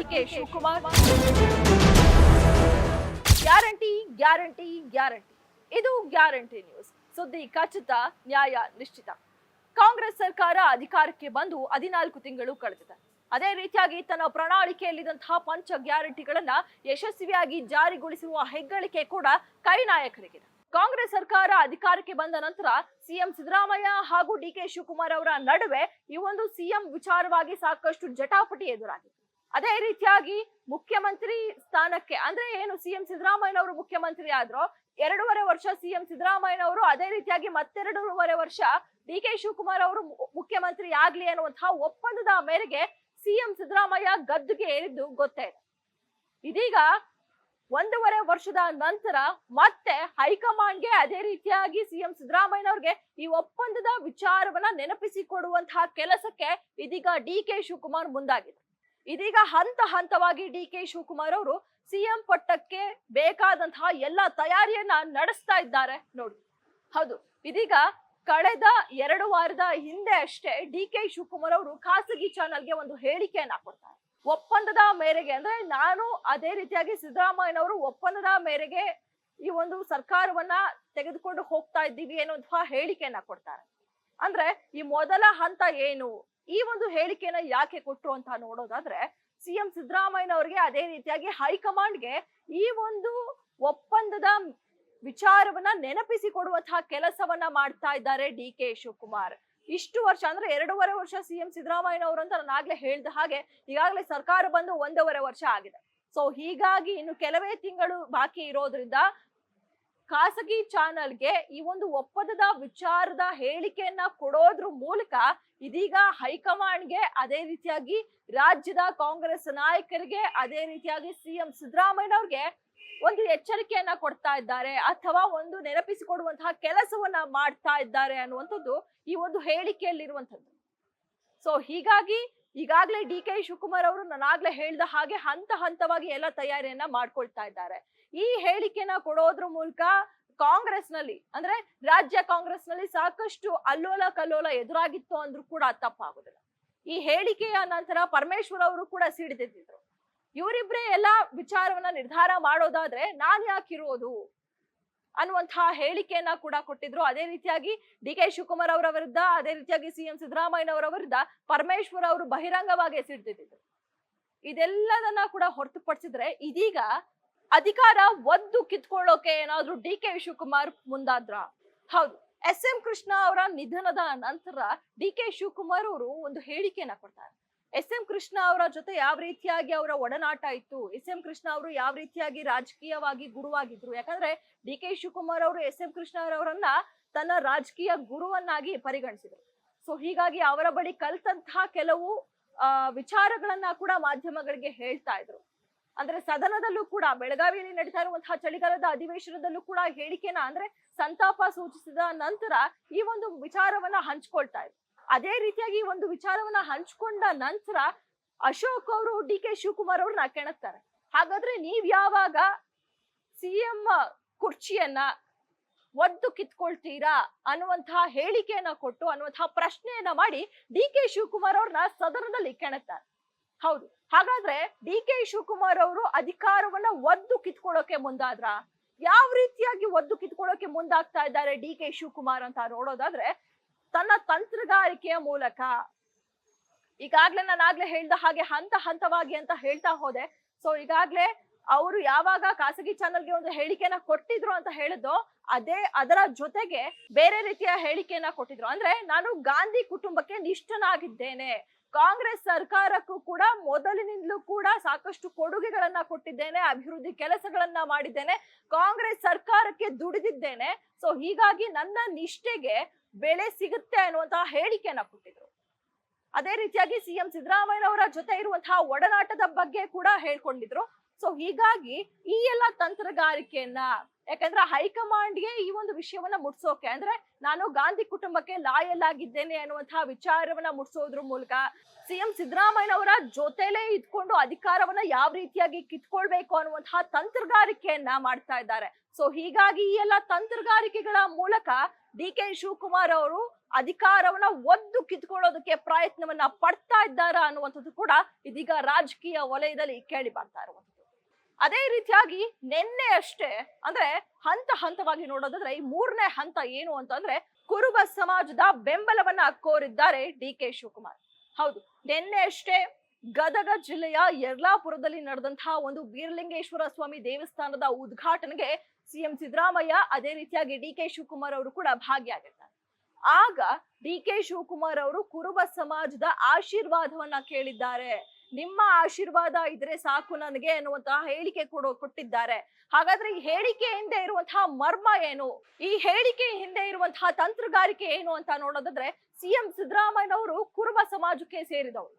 D K Shivakumar. Guarantee guarantee guarantee. ಇದು guarantee news. ಸುದ್ದಿ ಖಚಿತ, ನ್ಯಾಯ ನಿಶ್ಚಿತ. ಕಾಂಗ್ರೆಸ್ ಸರ್ಕಾರ ಅಧಿಕಾರಕ್ಕೆ ಬಂದು ಹದಿನಾಲ್ಕು ತಿಂಗಳು ಕಳೆದಿದೆ. ಅದೇ ರೀತಿಯಾಗಿ ತನ್ನ ಪ್ರಣಾಳಿಕೆಯಲ್ಲಿದ್ದಂತಹ ಪಂಚ ಗ್ಯಾರಂಟಿಗಳನ್ನ ಯಶಸ್ವಿಯಾಗಿ ಜಾರಿಗೊಳಿಸಿರುವ ಹೆಗ್ಗಳಿಕೆ ಕೂಡ ಕೈ ನಾಯಕರಿಗಿದೆ ಕಾಂಗ್ರೆಸ್ ಸರ್ಕಾರ ಅಧಿಕಾರಕ್ಕೆ ಬಂದ ನಂತರ ಸಿಎಂ ಸಿದ್ದರಾಮಯ್ಯ ಹಾಗೂ ಡಿ ಕೆ ಶಿವಕುಮಾರ್ ಅವರ ನಡುವೆ ಈ ಒಂದು ಸಿಎಂ ವಿಚಾರವಾಗಿ ಸಾಕಷ್ಟು ಜಟಾಪಟಿ ಎದುರಾಗಿದೆ. ಅದೇ ರೀತಿಯಾಗಿ ಮುಖ್ಯಮಂತ್ರಿ ಸ್ಥಾನಕ್ಕೆ ಅಂದ್ರೆ ಏನು ಸಿಎಂ ಸಿದ್ದರಾಮಯ್ಯನವರು ಮುಖ್ಯಮಂತ್ರಿ ಆದ್ರೋ ಎರಡೂವರೆ ವರ್ಷ ಸಿಎಂ ಸಿದ್ದರಾಮಯ್ಯನವರು ಅದೇ ರೀತಿಯಾಗಿ ಮತ್ತೆರಡೂವರೆ ವರ್ಷ ಡಿ ಕೆ ಶಿವಕುಮಾರ್ ಅವರು ಮುಖ್ಯಮಂತ್ರಿ ಆಗ್ಲಿ ಅನ್ನುವಂತಹ ಒಪ್ಪಂದದ ಮೇರೆಗೆ ಸಿಎಂ ಸಿದ್ದರಾಮಯ್ಯ ಗದ್ದುಗೆ ಏರಿದ್ದು ಗೊತ್ತೇ. ಇದೆ ಇದೀಗ ಒಂದೂವರೆ ವರ್ಷದ ನಂತರ ಮತ್ತೆ ಹೈಕಮಾಂಡ್ಗೆ ಅದೇ ರೀತಿಯಾಗಿ ಸಿಎಂ ಸಿದ್ದರಾಮಯ್ಯನವ್ರಿಗೆ ಈ ಒಪ್ಪಂದದ ವಿಚಾರವನ್ನ ನೆನಪಿಸಿಕೊಡುವಂತಹ ಕೆಲಸಕ್ಕೆ ಇದೀಗ ಡಿ ಕೆ ಶಿವಕುಮಾರ್ ಮುಂದಾಗಿದೆ ಇದೀಗ ಹಂತ ಹಂತವಾಗಿ ಡಿ ಕೆ ಶಿವಕುಮಾರ್ ಅವರು ಸಿಎಂ ಪಟ್ಟಕ್ಕೆ ಬೇಕಾದಂತಹ ಎಲ್ಲ ತಯಾರಿಯನ್ನ ನಡೆಸ್ತಾ ಇದ್ದಾರೆ ನೋಡಿ. ಹೌದು, ಇದೀಗ ಕಳೆದ ಎರಡು ವಾರದ ಹಿಂದೆ ಅಷ್ಟೇ ಡಿ ಕೆ ಶಿವಕುಮಾರ್ ಅವರು ಖಾಸಗಿ ಚಾನೆಲ್ಗೆ ಒಂದು ಹೇಳಿಕೆಯನ್ನ ಕೊಡ್ತಾರೆ. ಒಪ್ಪಂದದ ಮೇರೆಗೆ ಅಂದ್ರೆ ನಾನು ಅದೇ ರೀತಿಯಾಗಿ ಸಿದ್ದರಾಮಯ್ಯನವರು ಒಪ್ಪಂದದ ಮೇರೆಗೆ ಈ ಒಂದು ಸರ್ಕಾರವನ್ನ ತೆಗೆದುಕೊಂಡು ಹೋಗ್ತಾ ಇದ್ದೀವಿ ಅನ್ನುವಂತಹ ಹೇಳಿಕೆಯನ್ನ ಕೊಡ್ತಾರೆ. ಅಂದ್ರೆ ಈ ಮೊದಲ ಹಂತ ಏನು? ಈ ಒಂದು ಹೇಳಿಕೆನ ಯಾಕೆ ಕೊಟ್ರು ಅಂತ ನೋಡೋದಾದ್ರೆ ಸಿಎಂ ಸಿದ್ದರಾಮಯ್ಯನವರಿಗೆ ಅದೇ ರೀತಿಯಾಗಿ ಹೈಕಮಾಂಡ್ಗೆ ಈ ಒಂದು ಒಪ್ಪಂದದ ವಿಚಾರವನ್ನ ನೆನಪಿಸಿ ಕೊಡುವಂತಹ ಕೆಲಸವನ್ನ ಮಾಡ್ತಾ ಇದ್ದಾರೆ ಡಿ ಕೆ ಶಿವಕುಮಾರ್. ಇಷ್ಟು ವರ್ಷ ಅಂದ್ರೆ ಎರಡೂವರೆ ವರ್ಷ ಸಿಎಂ ಸಿದ್ದರಾಮಯ್ಯನವರು ಅಂತ ನಾನು ಆಗ್ಲೇ ಹೇಳ್ದ ಹಾಗೆ ಈಗಾಗಲೇ ಸರ್ಕಾರ ಬಂದು ಒಂದೂವರೆ ವರ್ಷ ಆಗಿದೆ. ಸೊ ಹೀಗಾಗಿ ಇನ್ನು ಕೆಲವೇ ತಿಂಗಳು ಬಾಕಿ ಇರೋದ್ರಿಂದ ಖಾಸಗಿ ಚಾನೆಲ್ಗೆ ಈ ಒಂದು ಒಪ್ಪಂದದ ವಿಚಾರದ ಹೇಳಿಕೆಯನ್ನ ಕೊಡೋದ್ರ ಮೂಲಕ ಇದೀಗ ಹೈಕಮಾಂಡ್ಗೆ ಅದೇ ರೀತಿಯಾಗಿ ರಾಜ್ಯದ ಕಾಂಗ್ರೆಸ್ ನಾಯಕರಿಗೆ, ಅದೇ ರೀತಿಯಾಗಿ ಸಿಎಂ ಸಿದ್ದರಾಮಯ್ಯನವ್ರಿಗೆ ಒಂದು ಎಚ್ಚರಿಕೆಯನ್ನ ಕೊಡ್ತಾ ಇದ್ದಾರೆ ಅಥವಾ ಒಂದು ನೆನಪಿಸಿಕೊಡುವಂತಹ ಕೆಲಸವನ್ನ ಮಾಡ್ತಾ ಇದ್ದಾರೆ ಅನ್ನುವಂಥದ್ದು ಈ ಒಂದು ಹೇಳಿಕೆಯಲ್ಲಿರುವಂಥದ್ದು. ಸೊ ಹೀಗಾಗಿ ಈಗಾಗಲೇ ಡಿ ಕೆ ಶಿವಕುಮಾರ್ ಅವರು ನಾನಾಗ್ಲೇ ಹೇಳಿದ ಹಾಗೆ ಹಂತ ಹಂತವಾಗಿ ಎಲ್ಲ ತಯಾರಿಯನ್ನ ಮಾಡ್ಕೊಳ್ತಾ ಇದ್ದಾರೆ. ಈ ಹೇಳಿಕೆನ ಕೊಡೋದ್ರ ಮೂಲಕ ಕಾಂಗ್ರೆಸ್ನಲ್ಲಿ ಅಂದ್ರೆ ರಾಜ್ಯ ಕಾಂಗ್ರೆಸ್ನಲ್ಲಿ ಸಾಕಷ್ಟು ಅಲ್ಲೋಲ ಕಲ್ಲೋಲ ಎದುರಾಗಿತ್ತು ಅಂದ್ರೂ ಕೂಡ ತಪ್ಪಾಗುದಿಲ್ಲ. ಈ ಹೇಳಿಕೆಯ ನಂತರ ಪರಮೇಶ್ವರ್ ಅವರು ಕೂಡ ಸಿಡಿದಿದ್ರು ಇವರಿಬ್ರೇ ಎಲ್ಲ ವಿಚಾರವನ್ನ ನಿರ್ಧಾರ ಮಾಡೋದಾದ್ರೆ ನಾನ್ ಯಾಕಿರೋದು ಅನ್ನುವಂತಹ ಹೇಳಿಕೆಯನ್ನ ಕೂಡ ಕೊಟ್ಟಿದ್ರು. ಅದೇ ರೀತಿಯಾಗಿ ಡಿ ಕೆ ಶಿವಕುಮಾರ್ ಅವರ ವಿರುದ್ಧ, ಅದೇ ರೀತಿಯಾಗಿ ಸಿಎಂ ಸಿದ್ದರಾಮಯ್ಯನವರ ವಿರುದ್ಧ ಪರಮೇಶ್ವರ್ ಅವರು ಬಹಿರಂಗವಾಗಿ ಸಿಡ್ದಿದ್ರು ಇದೆಲ್ಲದನ್ನ ಕೂಡ ಹೊರತುಪಡಿಸಿದ್ರೆ ಇದೀಗ ಅಧಿಕಾರ ಒದ್ದು ಕಿತ್ಕೊಳ್ಳೋಕೆ ಏನಾದ್ರೂ ಡಿ ಕೆ ಶಿವಕುಮಾರ್ ಮುಂದಾದ್ರ? ಹೌದು. ಎಸ್ ಎಂ ಕೃಷ್ಣ ಅವರ ನಿಧನದ ನಂತರ ಡಿ ಕೆ ಶಿವಕುಮಾರ್ ಅವರು ಒಂದು ಹೇಳಿಕೆಯನ್ನ ಕೊಡ್ತಾರೆ. ಎಸ್ ಎಂ ಕೃಷ್ಣ ಅವರ ಜೊತೆ ಯಾವ ರೀತಿಯಾಗಿ ಅವರ ಒಡನಾಟ ಇತ್ತು? ಎಸ್ ಎಂ ಕೃಷ್ಣ ಅವರು ಯಾವ ರೀತಿಯಾಗಿ ರಾಜಕೀಯವಾಗಿ ಗುರುವಾಗಿದ್ರು? ಯಾಕಂದ್ರೆ ಡಿ ಕೆ ಶಿವಕುಮಾರ್ ಅವರು ಎಸ್ ಎಂ ಕೃಷ್ಣ ಅವರನ್ನ ತನ್ನ ರಾಜಕೀಯ ಗುರುವನ್ನಾಗಿ ಪರಿಗಣಿಸಿದರು. ಸೊ, ಹೀಗಾಗಿ ಅವರ ಬಳಿ ಕಲ್ತಂತಹ ಕೆಲವು ವಿಚಾರಗಳನ್ನ ಕೂಡ ಮಾಧ್ಯಮಗಳಿಗೆ ಹೇಳ್ತಾ ಇದ್ರು. ಅಂದ್ರೆ ಸದನದಲ್ಲೂ ಕೂಡ ಬೆಳಗಾವಿಯಲ್ಲಿ ನಡೀತಾ ಇರುವಂತಹ ಚಳಿಗಾಲದ ಅಧಿವೇಶನದಲ್ಲೂ ಕೂಡ ಹೇಳಿಕೆನ ಅಂದ್ರೆ ಸಂತಾಪ ಸೂಚಿಸಿದ ನಂತರ ಈ ಒಂದು ವಿಚಾರವನ್ನ ಹಂಚ್ಕೊಳ್ತಾ ಇದ್ರು. ಅದೇ ರೀತಿಯಾಗಿ ಈ ಒಂದು ವಿಚಾರವನ್ನ ಹಂಚ್ಕೊಂಡ ನಂತರ ಅಶೋಕ್ ಅವರು ಡಿ ಕೆ ಶಿವಕುಮಾರ್ ಅವ್ರನ್ನ ಕೆಣಕ್ತಾರೆ. ಹಾಗಾದ್ರೆ ನೀವ್ ಯಾವಾಗ ಸಿಎಂ ಕುರ್ಚಿಯನ್ನ ಒದ್ದು ಕಿತ್ಕೊಳ್ತೀರಾ ಅನ್ನುವಂತಹ ಹೇಳಿಕೆಯನ್ನ ಕೊಟ್ಟು ಅನ್ನುವಂತಹ ಪ್ರಶ್ನೆಯನ್ನ ಮಾಡಿ ಡಿ ಕೆ ಶಿವಕುಮಾರ್ ಅವ್ರನ್ನ ಸದನದಲ್ಲಿ ಕೆಣಕ್ತಾರೆ. ಹೌದು. ಹಾಗಾದ್ರೆ ಡಿ ಕೆ ಶಿವಕುಮಾರ್ ಅವರು ಅಧಿಕಾರವನ್ನ ಒದ್ದು ಕಿತ್ಕೊಳ್ಳೋಕೆ ಮುಂದಾದ್ರ? ಯಾವ ರೀತಿಯಾಗಿ ಒದ್ದು ಕಿತ್ಕೊಳ್ಳೋಕೆ ಮುಂದಾಗ್ತಾ ಇದ್ದಾರೆ ಡಿ ಕೆ ಶಿವಕುಮಾರ್ ಅಂತ ನೋಡೋದಾದ್ರೆ ತನ್ನ ತಂತ್ರಗಾರಿಕೆಯ ಮೂಲಕ. ಈಗಾಗ್ಲೇ ನಾನು ಆಗ್ಲೇ ಹೇಳ್ದ ಹಾಗೆ ಹಂತ ಹಂತವಾಗಿ ಅಂತ ಹೇಳ್ತಾ ಹೋದೆ. ಸೊ ಈಗಾಗ್ಲೇ ಅವರು ಯಾವಾಗ ಖಾಸಗಿ ಚಾನೆಲ್ಗೆ ಒಂದು ಹೇಳಿಕೆನ ಕೊಟ್ಟಿದ್ರು ಅಂತ ಹೇಳಿದ್ದು ಅದೇ ಅದರ ಜೊತೆಗೆ ಬೇರೆ ರೀತಿಯ ಹೇಳಿಕೆಯನ್ನ ಕೊಟ್ಟಿದ್ರು. ಅಂದ್ರೆ ನಾನು ಗಾಂಧಿ ಕುಟುಂಬಕ್ಕೆ ನಿಷ್ಠನಾಗಿದ್ದೇನೆ. ಕಾಂಗ್ರೆಸ್ ಸರ್ಕಾರಕ್ಕೂ ಕೂಡ ಮೊದಲಿನಿಂದಲೂ ಕೂಡ ಸಾಕಷ್ಟು ಕೊಡುಗೆಗಳನ್ನ ಕೊಟ್ಟಿದ್ದೇನೆ, ಅಭಿವೃದ್ಧಿ ಕೆಲಸಗಳನ್ನ ಮಾಡಿದ್ದೇನೆ, ಕಾಂಗ್ರೆಸ್ ಸರ್ಕಾರಕ್ಕೆ ದುಡಿದಿದ್ದೇನೆ. ಸೊ ಹೀಗಾಗಿ ನನ್ನ ನಿಷ್ಠೆಗೆ ಬೆಲೆ ಸಿಗುತ್ತೆ ಅನ್ನುವಂತಹ ಹೇಳಿಕೆಯನ್ನ ಕೊಟ್ಟಿದ್ರು. ಅದೇ ರೀತಿಯಾಗಿ ಸಿಎಂ ಸಿದ್ದರಾಮಯ್ಯನವರ ಜೊತೆ ಇರುವಂತಹ ಒಡನಾಟದ ಬಗ್ಗೆ ಕೂಡ ಹೇಳ್ಕೊಂಡಿದ್ರು. ಸೊ ಹೀಗಾಗಿ ಈ ಎಲ್ಲ ತಂತ್ರಗಾರಿಕೆಯನ್ನ, ಯಾಕಂದ್ರೆ ಹೈಕಮಾಂಡ್ಗೆ ಈ ಒಂದು ವಿಷಯವನ್ನ ಮುಟ್ಸೋಕೆ, ಅಂದ್ರೆ ನಾನು ಗಾಂಧಿ ಕುಟುಂಬಕ್ಕೆ ಲಾಯಲ್ ಆಗಿದ್ದೇನೆ ಅನ್ನುವಂತಹ ವಿಚಾರವನ್ನ ಮುಟ್ಸೋದ್ರ ಮೂಲಕ ಸಿಎಂ ಸಿದ್ದರಾಮಯ್ಯನವರ ಜೊತೆಲೇ ಇದ್ಕೊಂಡು ಅಧಿಕಾರವನ್ನ ಯಾವ ರೀತಿಯಾಗಿ ಕಿತ್ಕೊಳ್ಬೇಕು ಅನ್ನುವಂತಹ ತಂತ್ರಗಾರಿಕೆಯನ್ನ ಮಾಡ್ತಾ ಇದ್ದಾರೆ. ಸೊ ಹೀಗಾಗಿ ಈ ಎಲ್ಲ ತಂತ್ರಗಾರಿಕೆಗಳ ಮೂಲಕ ಡಿ ಕೆ ಶಿವಕುಮಾರ್ ಅವರು ಅಧಿಕಾರವನ್ನ ಒದ್ದು ಕಿತ್ಕೊಳ್ಳೋದಕ್ಕೆ ಪ್ರಯತ್ನವನ್ನ ಪಡ್ತಾ ಇದ್ದಾರಾ ಅನ್ನುವಂಥದ್ದು ಕೂಡ ಇದೀಗ ರಾಜಕೀಯ ವಲಯದಲ್ಲಿ ಕೇಳಿ ಬರ್ತಾ ಅದೇ ರೀತಿಯಾಗಿ ನಿನ್ನೆ ಅಷ್ಟೇ, ಅಂದ್ರೆ ಹಂತ ಹಂತವಾಗಿ ನೋಡೋದಾದ್ರೆ ಈ ಮೂರನೇ ಹಂತ ಏನು ಅಂತಂದ್ರೆ ಕುರುಬ ಸಮಾಜದ ಬೆಂಬಲವನ್ನ ಕೋರಿದ್ದಾರೆ ಡಿ ಕೆ ಶಿವಕುಮಾರ್. ಹೌದು, ನಿನ್ನೆ ಅಷ್ಟೇ ಗದಗ ಜಿಲ್ಲೆಯ ಯರ್ಲಾಪುರದಲ್ಲಿ ನಡೆದಂತಹ ಒಂದು ಬೀರಲಿಂಗೇಶ್ವರ ಸ್ವಾಮಿ ದೇವಸ್ಥಾನದ ಉದ್ಘಾಟನೆಗೆ ಸಿಎಂ ಸಿದ್ದರಾಮಯ್ಯ ಅದೇ ರೀತಿಯಾಗಿ ಡಿ ಕೆ ಶಿವಕುಮಾರ್ ಅವರು ಕೂಡ ಭಾಗಿಯಾಗಿರ್ತಾರೆ ಆಗ ಡಿ ಕೆ ಶಿವಕುಮಾರ್ ಅವರು ಕುರುಬ ಸಮಾಜದ ಆಶೀರ್ವಾದವನ್ನ ಕೇಳಿದ್ದಾರೆ. ನಿಮ್ಮ ಆಶೀರ್ವಾದ ಇದ್ರೆ ಸಾಕು ನನಗೆ ಅನ್ನುವಂತಹ ಹೇಳಿಕೆ ಕೊಡೋ, ಕೊಟ್ಟಿದ್ದಾರೆ. ಹಾಗಾದ್ರೆ ಈ ಹೇಳಿಕೆ ಹಿಂದೆ ಇರುವಂತಹ ಮರ್ಮ ಏನು? ಈ ಹೇಳಿಕೆ ಹಿಂದೆ ಇರುವಂತಹ ತಂತ್ರಗಾರಿಕೆ ಏನು ಅಂತ ನೋಡೋದಾದ್ರೆ ಸಿಎಂ ಸಿದ್ದರಾಮಯ್ಯನವರು ಕುರುಬ ಸಮಾಜಕ್ಕೆ ಸೇರಿದವರು.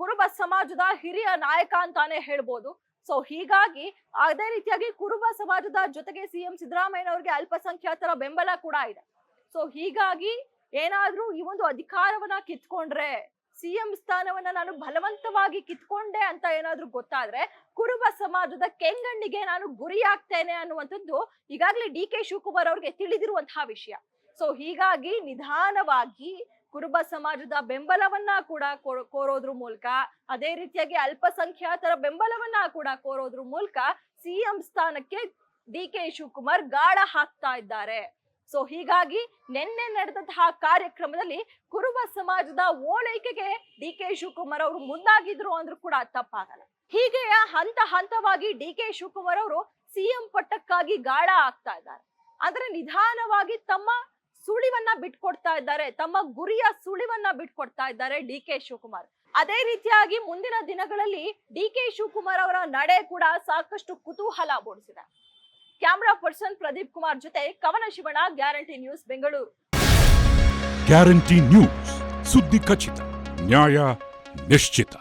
ಕುರುಬ ಸಮಾಜದ ಹಿರಿಯ ನಾಯಕ ಅಂತಾನೆ ಹೇಳ್ಬೋದು. ಸೊ ಹೀಗಾಗಿ ಅದೇ ರೀತಿಯಾಗಿ ಕುರುಬ ಸಮಾಜದ ಜೊತೆಗೆ ಸಿಎಂ ಸಿದ್ದರಾಮಯ್ಯನವರಿಗೆ ಅಲ್ಪಸಂಖ್ಯಾತರ ಬೆಂಬಲ ಕೂಡ ಇದೆ. ಸೊ ಹೀಗಾಗಿ ಏನಾದ್ರೂ ಈ ಒಂದು ಅಧಿಕಾರವನ್ನ ಕಿತ್ಕೊಂಡ್ರೆ ಸಿಎಂ ಸ್ಥಾನವನ್ನ ನಾನು ಬಲವಂತವಾಗಿ ಕಿತ್ಕೊಂಡೆ ಅಂತ ಏನಾದ್ರೂ ಗೊತ್ತಾದ್ರೆ ಕುರುಬ ಸಮಾಜದ ಕೆಂಗಣ್ಣಿಗೆ ನಾನು ಗುರಿಯಾಗ್ತೇನೆ ಅನ್ನುವಂಥದ್ದು ಈಗಾಗಲೇ ಡಿ ಕೆ ಶಿವಕುಮಾರ್ ಅವ್ರಿಗೆ ತಿಳಿದಿರುವಂತಹ ವಿಷಯ. ಸೊ ಹೀಗಾಗಿ ನಿಧಾನವಾಗಿ ಕುರುಬ ಸಮಾಜದ ಬೆಂಬಲವನ್ನ ಕೂಡ ಕೋರೋದ್ರ ಮೂಲಕ, ಅದೇ ರೀತಿಯಾಗಿ ಅಲ್ಪಸಂಖ್ಯಾತರ ಬೆಂಬಲವನ್ನ ಕೂಡ ಕೋರೋದ್ರ ಮೂಲಕ ಸಿಎಂ ಸ್ಥಾನಕ್ಕೆ ಡಿ ಕೆ ಶಿವಕುಮಾರ್ ಗಾಳ ಹಾಕ್ತಾ ಇದ್ದಾರೆ. ಸೊ ಹೀಗಾಗಿ ನಿನ್ನೆ ನಡೆದಂತಹ ಕಾರ್ಯಕ್ರಮದಲ್ಲಿ ಕುರುಬ ಸಮಾಜದ ಓಲೈಕೆಗೆ ಡಿ ಕೆ ಶಿವಕುಮಾರ್ ಅವರು ಮುಂದಾಗಿದ್ರು ಅಂದ್ರೂ ಕೂಡ ತಪ್ಪಾಗಲ್ಲ. ಹೀಗೆ ಹಂತ ಹಂತವಾಗಿ ಡಿ ಕೆ ಶಿವಕುಮಾರ್ ಅವರು ಸಿಎಂ ಪಟ್ಟಕ್ಕಾಗಿ ಗಾಳ ಆಗ್ತಾ ಇದ್ದಾರೆ. ಅಂದ್ರೆ ನಿಧಾನವಾಗಿ ತಮ್ಮ ಸುಳಿವನ್ನ ಬಿಟ್ಕೊಡ್ತಾ ಇದ್ದಾರೆ, ತಮ್ಮ ಗುರಿಯ ಸುಳಿವನ್ನ ಬಿಟ್ಕೊಡ್ತಾ ಇದ್ದಾರೆ ಡಿ ಕೆ ಶಿವಕುಮಾರ್. ಅದೇ ರೀತಿಯಾಗಿ ಮುಂದಿನ ದಿನಗಳಲ್ಲಿ ಡಿ ಕೆ ಶಿವಕುಮಾರ್ ಅವರ ನಡೆ ಕೂಡ ಸಾಕಷ್ಟು ಕುತೂಹಲ ಮೂಡಿಸಿದೆ. ಕ್ಯಾಮ್ರಾ ಪರ್ಸನ್ ಪ್ರದೀಪ್ ಕುಮಾರ್ ಜೊತೆ ಕವನ ಶಿವಣ guarantee news, Bengaluru. Guarantee news, ಸುದ್ದಿ ಖಚಿತ, ನ್ಯಾಯ ನಿಶ್ಚಿತ.